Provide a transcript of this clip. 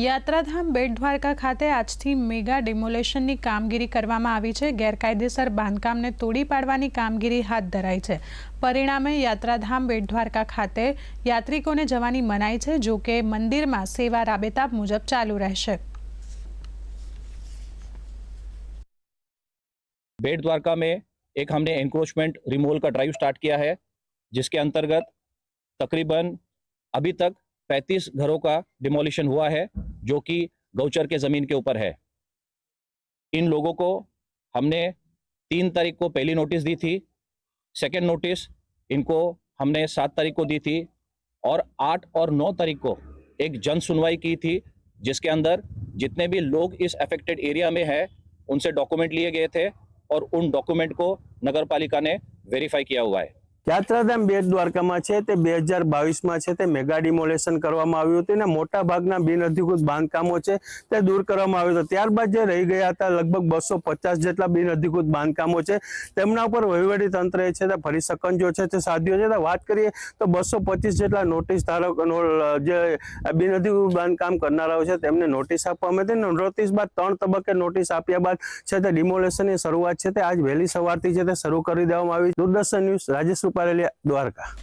यात्राधाम बेट द्वारका ખાતે આજથી મેગા ડેમોલેશનની કામગીરી કરવામાં આવી છે ગેરકાયદેસર બાંધકામને તોડી પાડવાની કામગીરી હાથ ધરી છે પરિણામે यात्राधाम बेट द्वारકા ખાતે યાત્રીઓને જવાની મનાઈ છે જો કે મંદિર માં સેવા રાબેતા મુજબ ચાલુ રહેશે बेट द्वारકા મે એક અમને એન્ક્રોચમેન્ટ રીમોલ કા ડ્રાઈવ સ્ટાર્ટ કિયા હૈ जिसके अंतर्गत तकरीबन अभी तक 35 ઘરો કા ડેમોલેશન ہوا હૈ जो कि गौचर के ज़मीन के ऊपर है इन लोगों को हमने तीन तारीख को पहली नोटिस दी थी सेकेंड नोटिस इनको हमने सात तारीख को दी थी और आठ और नौ तारीख को एक जन सुनवाई की थी जिसके अंदर जितने भी लोग इस अफेक्टेड एरिया में है उनसे डॉक्यूमेंट लिए गए थे और उन डॉक्यूमेंट को नगर पालिका ने वेरीफाई किया हुआ है યાત્રાધામ બેટ દ્વારકામાં છે તે બે હજાર બાવીસમાં છે તે મેગા ડિમોલેશન કરવામાં આવ્યું હતું અને મોટા ભાગના બિનઅધિકૃત બાંધકામો છે તે દૂર કરવામાં આવ્યું હતું ત્યારબાદ જે રહી ગયા હતા લગભગ બસો પચાસ જેટલા બિનઅધિકૃત બાંધકામો છે તેમના ઉપર વહીવટી એ છે તે ફરી સકંજો છે તે સાધ્યો છે તે વાત કરીએ તો બસો પચીસ જેટલા નોટિસ ધારક જે બિનઅધિકૃત બાંધકામ કરનારાઓ છે તેમને નોટિસ આપવામાં હતી નોટિસ બાદ ત્રણ તબક્કે નોટિસ આપ્યા બાદ છે તે ડિમોલેશનની શરૂઆત છે તે આજ વહેલી સવારથી છે તે શરૂ કરી દેવામાં આવી દૂરદર્શન ન્યૂઝ રાજેશ છુપાયેલી દ્વારકા